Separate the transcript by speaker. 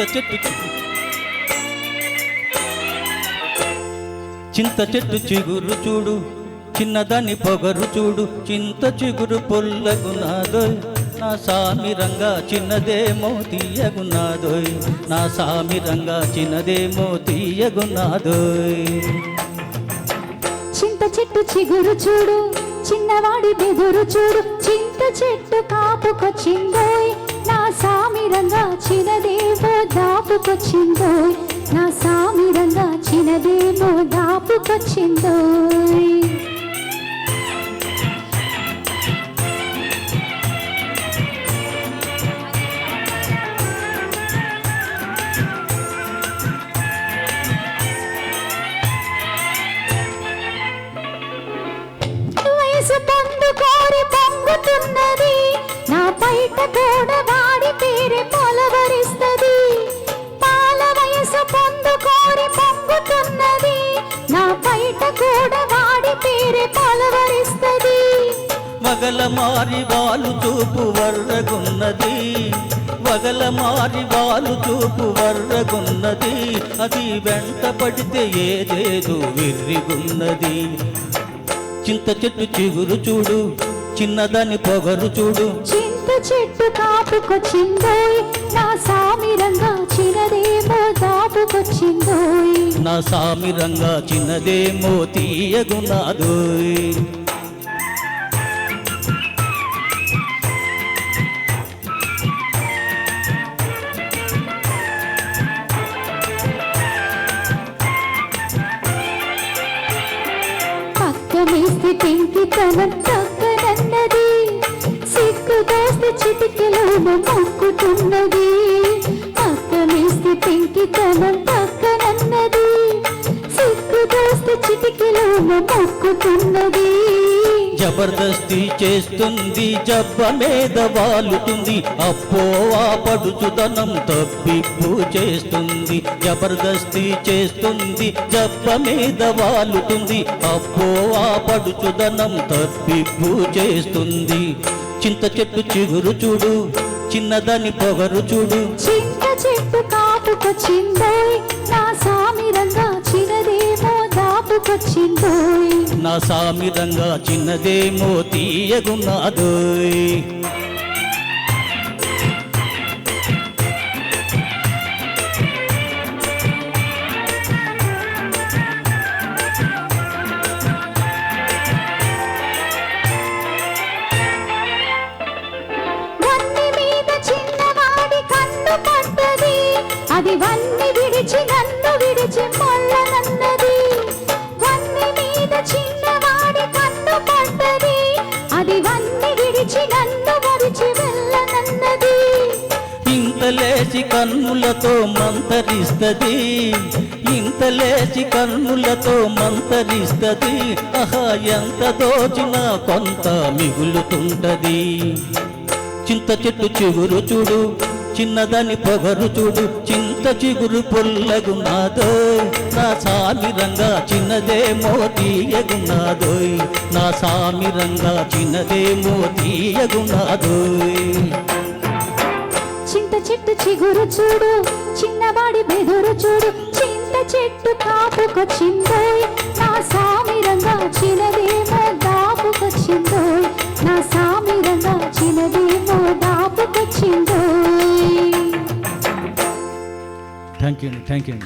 Speaker 1: చింత చెట్టు చింత చెట్టు చిగురు చూడు చిన్నదాని పొగరు చూడు చింత చిగురు పొల్లగునాదోయ్. నా సామి రంగా చిన్నదేమో తీయగున్నాదోయ్ నా సామి రంగా చిన్నదేమో తీయగున్నాదోయ్
Speaker 2: చింత చెట్టు చిగురు చూడు చిన్నవాడి బెదురు చూడు చింత చెట్టు కాపుకొచ్చింది దాపుకొచ్చిందో నా సామిరంగా చిన్నదేమో దాపుకొచ్చిందో వయసు పొంగుతున్నది. నా బయట కూడా కూడా వాడి పేరే పొలవరిస్తది.
Speaker 1: వగల మారి వాలు చూపు వర్రగున్నది. వగల మారి వాలు చూపు వర్రగున్నది. అది వెంట పడితే ఏదేదో విర్రిగున్నది చింత చెట్టు చిగురు చూడు చిన్నదాని పొగరు చూడు.
Speaker 2: చింత చెట్టు కాపుకొచ్చిందోయ్ నా సామిరంగా
Speaker 1: నా సామి రంగా చిన్నదే తీయగున్నాదోయ్
Speaker 2: పక్కనేస్తే పెంకితనం పక్కనన్నది సిగ్గు దోస్తే చిటికెలోన మొక్కుతున్నది మొక్కుతున్నది
Speaker 1: జబర్దస్తి చేస్తుంది జబ్బ మీద వాలుతుంది. అప్పో ఆ పడుచుదనం తప్పిప్పు చేస్తుంది. జబర్దస్తి చేస్తుంది జబ్బ మీద వాలుతుంది. అప్పో ఆ పడుచుదనం తప్పిప్పు చేస్తుంది. చింత చెట్టు చిగురు చూడు చిన్నదాని పొగరు చూడు.
Speaker 2: చింత చెట్టు కాపుకొచ్చిందోయ్ నా దాపుకొచ్చిందోయ్
Speaker 1: నా సామి చిన్నదేమో తీయగున్నాదోయ్
Speaker 2: అది వన్ని
Speaker 1: కన్నులతో మంతరిస్తది. ఇంత లేచి కన్నులతో మంతరిస్తది. ఆహా ఎంత దోచినా కొంత మిగులుతుంటది. చింత చెట్టు చిగురు చూడు చిన్నదని పొగరు చూడు చింత చిగురు పొల్లగున్నాదో నా సామి రంగా చిన్నదేమో నా సామి రంగా చిన్నదేమో
Speaker 2: చిగురు చూడు చిన్నవాడి బెదురు చూడు చింత చెట్టు కాపుకొచ్చిందోయ్ నా సామిరంగా చిన్నదేమో దాపుకొచ్చిందోయ్ నా సామిరంగా చిన్నదేమో దాపుకొచ్చిందోయ్
Speaker 1: థ్యాంక్ యూ థ్యాంక్ యూ